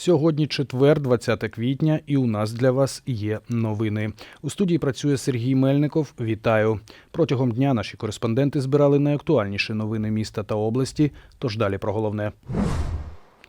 Сьогодні четвер, 20 квітня, і у нас для вас є новини. У студії працює Сергій Мельников. Вітаю. Протягом дня наші кореспонденти збирали найактуальніші новини міста та області. Тож далі про головне.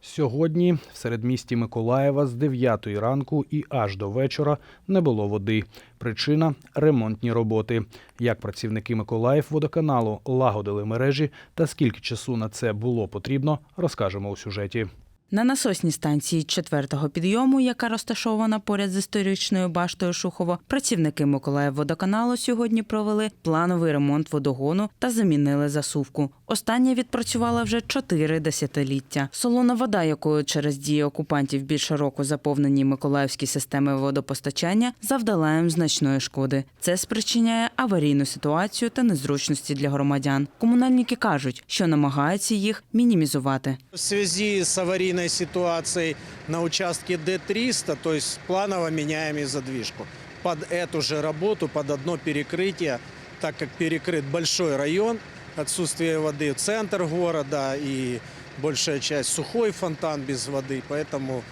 Сьогодні в середмісті Миколаєва з 9 ранку і аж до вечора не було води. Причина ремонтні роботи. Як працівники Миколаїв водоканалу лагодили мережі та скільки часу на це було потрібно, розкажемо у сюжеті. На насосній станції четвертого підйому, яка розташована поряд з історичною баштою Шухово, працівники Миколаївводоканалу сьогодні провели плановий ремонт водогону та замінили засувку. Остання відпрацювала вже чотири десятиліття. Солона вода, якою через дії окупантів більше року заповнені миколаївські системи водопостачання, завдала їм значної шкоди. Це спричиняє аварійну ситуацію та незручності для громадян. Комунальники кажуть, що намагаються їх мінімізувати. В связи с аварийной ситуацией на участке Д-300, то есть планово меняем и задвижку. Под эту же работу, под одно перекрытие, так как перекрыт большой район, отсутствие воды, центр города и большая часть сухой фонтан без воды, поэтому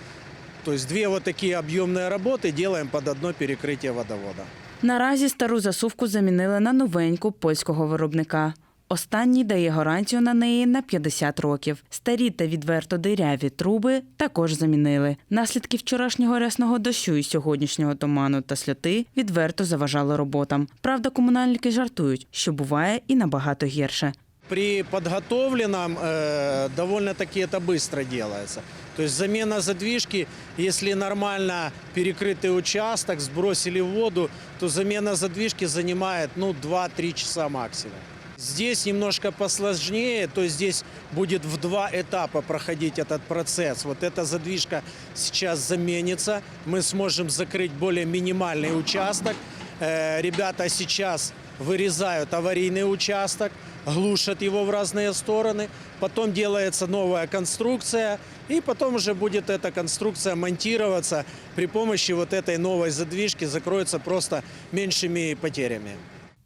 то есть две вот такие объемные работы делаем под одно перекрытие водовода. Наразі стару засувку замінили на новеньку польського виробника. Останній дає гарантію на неї на 50 років. Старі та відверто диряві труби також замінили. Наслідки вчорашнього рясного дощу і сьогоднішнього туману та сльоти відверто заважали роботам. Правда, комунальники жартують, що буває і набагато гірше. При подготовленном э, довольно-таки это быстро делается. То есть замена задвижки, если нормально перекрытый участок, сбросили в воду, то замена задвижки занимает ну, 2-3 часа максимум. Здесь немножко посложнее, то есть здесь будет в два этапа проходить этот процесс. Вот эта задвижка сейчас заменится, мы сможем закрыть более минимальный участок. Э, Ребята сейчас вырезают аварийный участок, глушат его в разные стороны, потом делается новая конструкция, и потом уже будет эта конструкция монтироваться при помощи вот этой новой задвижки, закроется просто меньшими потерями.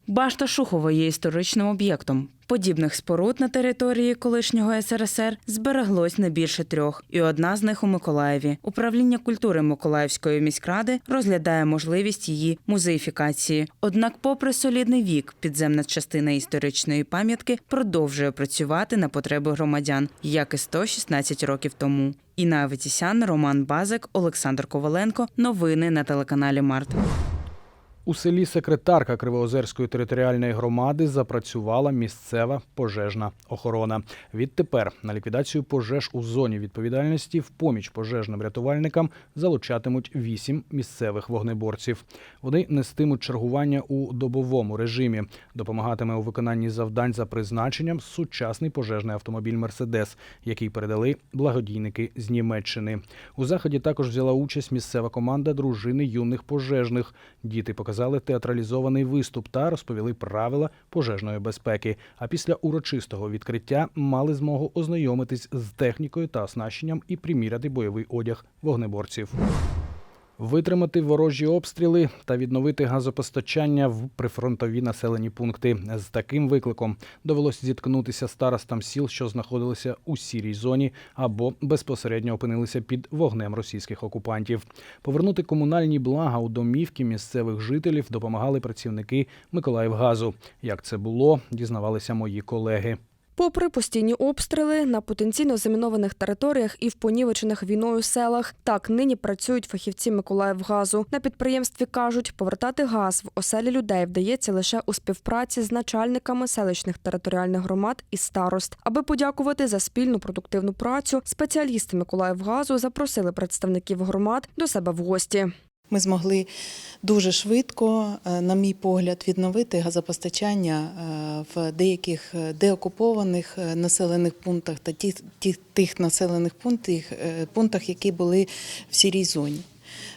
Башта Шухова є історичним об'єктом. Подібних споруд на території колишнього СРСР збереглось не більше трьох, і одна з них у Миколаєві. Управління культури Миколаївської міськради розглядає можливість її музеїфікації. Однак, попри солідний вік, підземна частина історичної пам'ятки продовжує працювати на потреби громадян, як і 116 років тому. Інна Аветісян, Роман Базик, Олександр Коваленко. Новини на телеканалі Март. У селі секретарка Кривоозерської територіальної громади запрацювала місцева пожежна охорона. Відтепер на ліквідацію пожеж у зоні відповідальності в поміч пожежним рятувальникам залучатимуть вісім місцевих вогнеборців. Вони нестимуть чергування у добовому режимі. Допомагатиме у виконанні завдань за призначенням сучасний пожежний автомобіль Мерседес, який передали благодійники з Німеччини. У заході також взяла участь місцева команда дружини юних пожежних. Діти показали театралізований виступ та розповіли правила пожежної безпеки. А після урочистого відкриття мали змогу ознайомитись з технікою та оснащенням і приміряти бойовий одяг вогнеборців. Витримати ворожі обстріли та відновити газопостачання в прифронтові населені пункти. З таким викликом довелося зіткнутися старостам сіл, що знаходилися у сірій зоні або безпосередньо опинилися під вогнем російських окупантів. Повернути комунальні блага у домівки місцевих жителів допомагали працівники Миколаївгазу. Як це було, дізнавалися мої колеги. Попри постійні обстріли на потенційно замінованих територіях і в понівечених війною селах, так нині працюють фахівці Миколаївгазу. На підприємстві кажуть, повертати газ в оселі людей вдається лише у співпраці з начальниками селищних територіальних громад і старост. Аби подякувати за спільну продуктивну працю, спеціалісти Миколаївгазу запросили представників громад до себе в гості. Ми змогли дуже швидко, е, на мій погляд, відновити газопостачання е, в деяких е, деокупованих населених пунктах та тих, тих, тих населених пунктах, пунктах, які були в сірій зоні.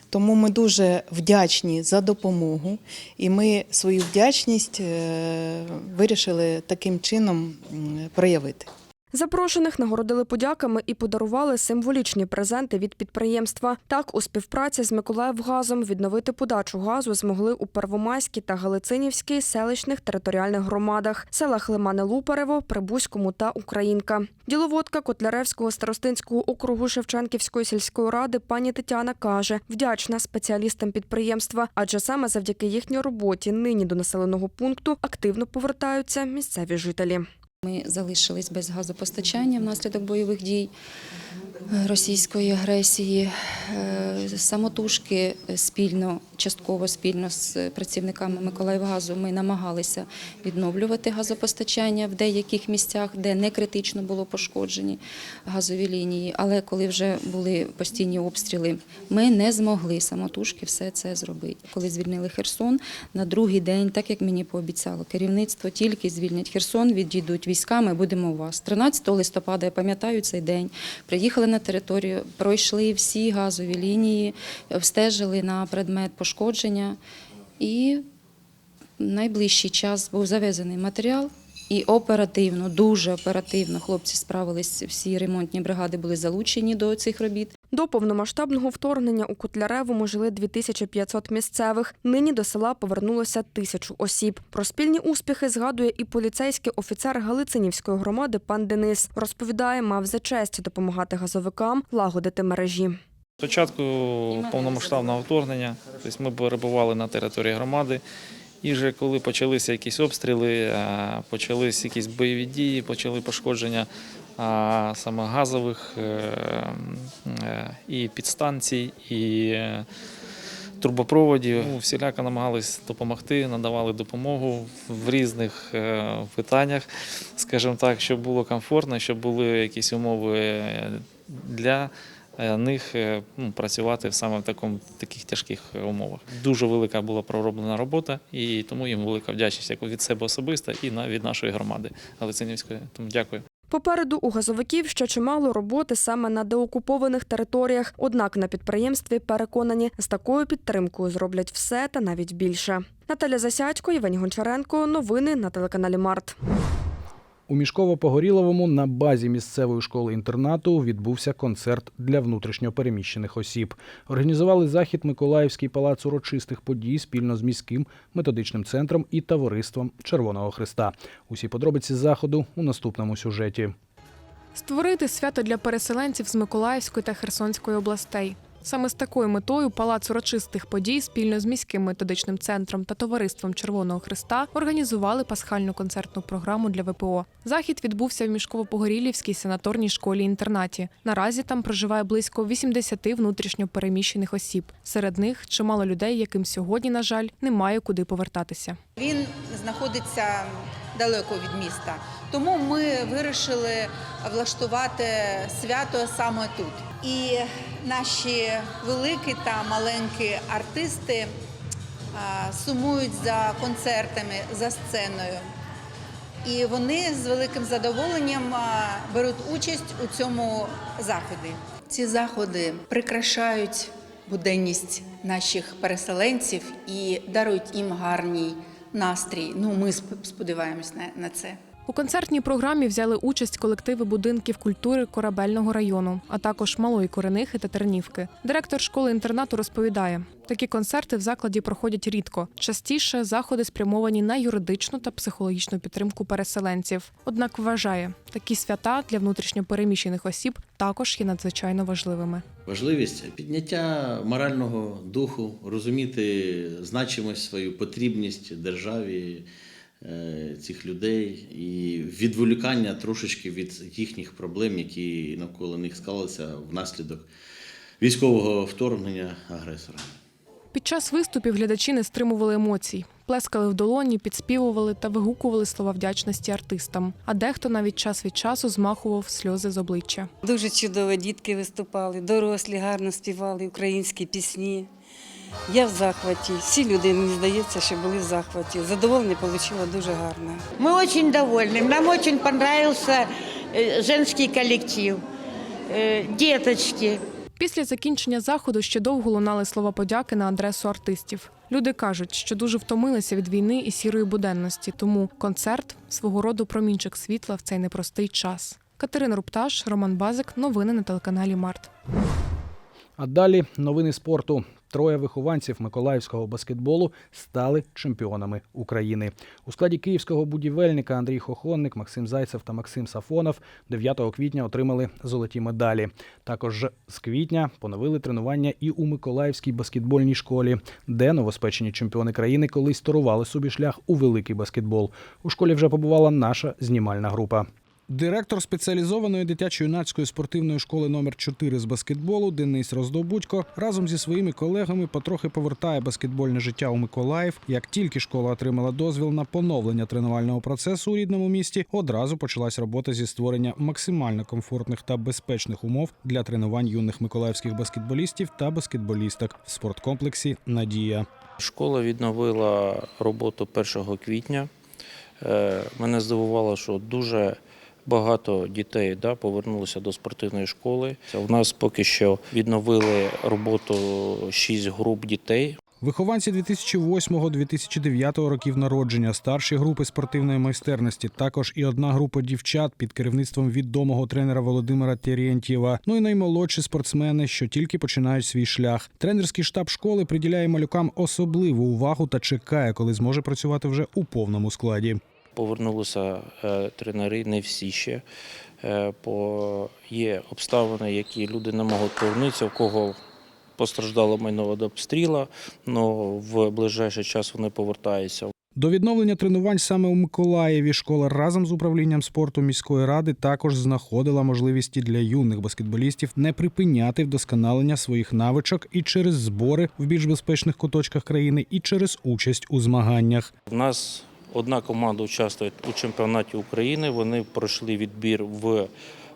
Тому ми дуже вдячні за допомогу, і ми свою вдячність вирішили таким чином проявити. Запрошених нагородили подяками і подарували символічні презенти від підприємства. Так, у співпраці з Миколаївгазом відновити подачу газу змогли у Первомайській та Галицинівській селищних територіальних громадах, селах Лимане Лупарево, Прибузькому та Українка. Діловодка Котляревського старостинського округу Шевченківської сільської ради пані Тетяна каже, вдячна спеціалістам підприємства, адже саме завдяки їхній роботі нині до населеного пункту активно повертаються місцеві жителі. Ми залишились без газопостачання внаслідок бойових дій російської агресії. Е, Самотужки спільно, частково спільно з працівниками Миколаївгазу ми намагалися відновлювати газопостачання в деяких місцях, де не критично було пошкоджені газові лінії. Але коли вже були постійні обстріли, ми не змогли самотужки все це зробити. Коли звільнили Херсон, на другий день, так як мені пообіцяло керівництво, тільки звільнять Херсон, відійдуть війська, ми будемо у вас. 13 листопада, я пам'ятаю цей день, приїхали на територію, пройшли всі газові лінії, обстежили на предмет пошкодження і найближчий час був завезений матеріал. І оперативно, дуже оперативно хлопці справились, всі ремонтні бригади були залучені до цих робіт. До повномасштабного вторгнення у Котляревому жили 2500 місцевих. Нині до села повернулося тисячу осіб. Про спільні успіхи згадує і поліцейський офіцер Галицинівської громади пан Денис. Розповідає, мав за честь допомагати газовикам лагодити мережі. Спочатку повномасштабного вторгнення, тобто ми перебували на території громади. І вже коли почалися якісь обстріли, е, почались якісь бойові дії, почали пошкодження саме газових е, е, і підстанцій, і е, трубопроводів. Ну, всіляко намагались допомогти, надавали допомогу в різних питаннях, скажімо так, щоб було комфортно, щоб були якісь умови для них ну, працювати саме в такому таких тяжких умовах. Дуже велика була пророблена робота, і тому їм велика вдячність як від себе особисто і від нашої громади Галицинівської. Тому дякую. Попереду у газовиків ще чимало роботи саме на деокупованих територіях. Однак на підприємстві переконані, з такою підтримкою зроблять все та навіть більше. Наталя Засядько, Євгеній Гончаренко. Новини на телеканалі Март. У Мішково-Погоріловому на базі місцевої школи-інтернату відбувся концерт для внутрішньопереміщених осіб. Організували захід Миколаївський палац урочистих подій спільно з міським методичним центром і товариством Червоного Христа. Усі подробиці заходу у наступному сюжеті. Створити свято для переселенців з Миколаївської та Херсонської областей. Саме з такою метою Палац урочистих подій спільно з міським методичним центром та товариством Червоного Христа організували пасхальну концертну програму для ВПО. Захід відбувся в Мішково-Погорілівській санаторній школі-інтернаті. Наразі там проживає близько 80 внутрішньо переміщених осіб. Серед них чимало людей, яким сьогодні, на жаль, немає куди повертатися. Він знаходиться далеко від міста. Тому ми вирішили влаштувати свято саме тут. І наші великі та маленькі артисти сумують за концертами, за сценою. І вони з великим задоволенням беруть участь у цьому заході. Ці заходи прикрашають буденність наших переселенців і дарують їм гарний настрій. Ну, ми сподіваємось на, це. У концертній програмі взяли участь колективи будинків культури корабельного району, а також малої коренихи та тернівки. Директор школи-інтернату розповідає, такі концерти в закладі проходять рідко. Частіше заходи спрямовані на юридичну та психологічну підтримку переселенців. Однак вважає, такі свята для внутрішньопереміщених осіб також є надзвичайно важливими. Важливість підняття морального духу, розуміти значимость свою потрібність державі цих людей і відволікання трошечки від їхніх проблем, які навколо них склалися внаслідок військового вторгнення агресора. Під час виступів глядачі не стримували емоцій, плескали в долоні, підспівували та вигукували слова вдячності артистам. А дехто навіть час від часу змахував сльози з обличчя. Дуже чудово дітки виступали, дорослі гарно співали українські пісні. Я в захваті. Всі люди, мені здається, що були в захваті. Задоволення отримала дуже гарне. Мы очень довольны. Нам очень понравился э, женский коллектив, э, деточки. Після закінчення заходу ще довго лунали слова подяки на адресу артистів. Люди кажуть, що дуже втомилися від війни і сірої буденності, тому концерт свого роду промінчик світла в цей непростий час. Катерина Рупташ, Роман Базик. Новини на телеканалі Март. А далі новини спорту. Троє вихованців миколаївського баскетболу стали чемпіонами України. У складі київського будівельника Андрій Хохонник, Максим Зайцев та Максим Сафонов 9 квітня отримали золоті медалі. Також з квітня поновили тренування і у Миколаївській баскетбольній школі, де новоспечені чемпіони країни колись торували собі шлях у великий баскетбол. У школі вже побувала наша знімальна група. Директор спеціалізованої дитячо-юнацької спортивної школи номер 4 з баскетболу Денис Роздобудько разом зі своїми колегами потрохи повертає баскетбольне життя у Миколаїв. Як тільки школа отримала дозвіл на поновлення тренувального процесу у рідному місті, одразу почалась робота зі створення максимально комфортних та безпечних умов для тренувань юних миколаївських баскетболістів та баскетболісток в спорткомплексі Надія. Школа відновила роботу 1 квітня. Е, Мене здивувало, що дуже багато дітей да, повернулося до спортивної школи. У нас поки що відновили роботу 6 груп дітей. Вихованці 2008-2009 років народження, старші групи спортивної майстерності, також і одна група дівчат під керівництвом відомого тренера Володимира Терєнтєва. Ну і наймолодші спортсмени, що тільки починають свій шлях. Тренерський штаб школи приділяє малюкам особливу увагу та чекає, коли зможе працювати вже у повному складі. Повернулися е, тренери, не всі ще. Е, Бо є обставини, які люди не можуть повернутися, в кого постраждало майно від обстріла, але в ближайший час вони повертаються. До відновлення тренувань саме у Миколаєві школа разом з управлінням спорту міської ради також знаходила можливість і для юних баскетболістів не припиняти вдосконалення своїх навичок і через збори в більш безпечних куточках країни, і через участь у змаганнях. У нас одна команда участвує у чемпіонаті України. Вони пройшли відбір в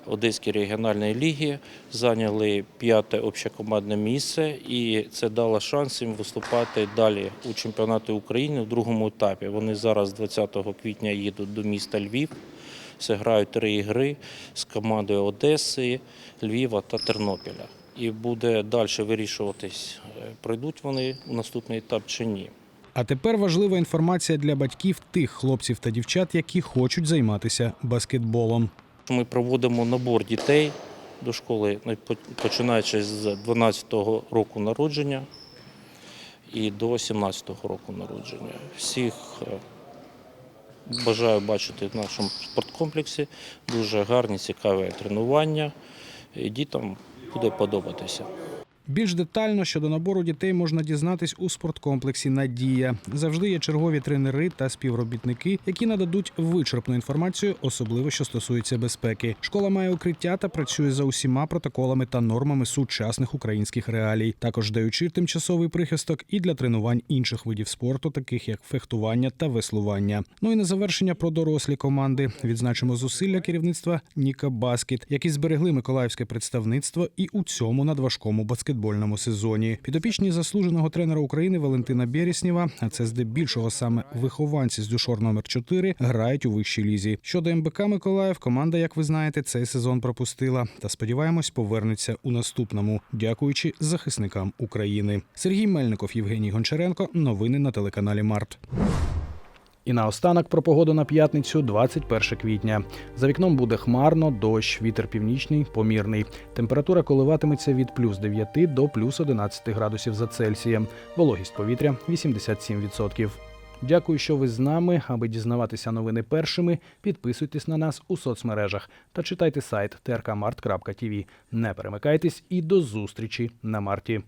Одеській регіональній лігі, зайняли п'яте общекомандне місце, і це дало шанс їм виступати далі у чемпіонаті України в другому етапі. Вони зараз 20 квітня їдуть до міста Львів. Зіграють три ігри з командою Одеси, Львова та Тернопіля. І буде далі вирішуватись, е, пройдуть вони у наступний етап чи ні. А тепер важлива інформація для батьків тих хлопців та дівчат, які хочуть займатися баскетболом. Ми проводимо набор дітей до школи, ну, починаючи з 12-го року народження і до 17-го року народження. Всіх е, бажаю бачити в нашому спорткомплексі. Дуже гарні, цікаві тренування. І дітям буде подобатися. Більш детально щодо набору дітей можна дізнатись у спорткомплексі Надія. Завжди є чергові тренери та співробітники, які нададуть вичерпну інформацію, особливо що стосується безпеки. Школа має укриття та працює за усіма протоколами та нормами сучасних українських реалій, також даючи тимчасовий прихисток і для тренувань інших видів спорту, таких як фехтування та веслування. Ну і на завершення про дорослі команди відзначимо зусилля керівництва Ніка Баскет, які зберегли миколаївське представництво і у цьому надважкому баскетбольному сезоні. Підопічні заслуженого тренера України Валентина Береснєва, а це здебільшого саме вихованці з дюшор номер 4 грають у вищій лізі. Щодо МБК Миколаїв, команда, як ви знаєте, цей сезон пропустила. Та сподіваємось, повернеться у наступному, дякуючи захисникам України. Сергій Мельников, Євгеній Гончаренко. Новини на телеканалі Март. І наостанок про погоду на п'ятницю, 21 квітня. За вікном буде хмарно, дощ, вітер північний, помірний. Температура коливатиметься від плюс 9 до плюс 11 градусів за Цельсієм. Вологість повітря 87%. Дякую, що ви з нами. Аби дізнаватися новини першими, підписуйтесь на нас у соцмережах та читайте сайт trkmart.tv. Не перемикайтесь і до зустрічі на марті.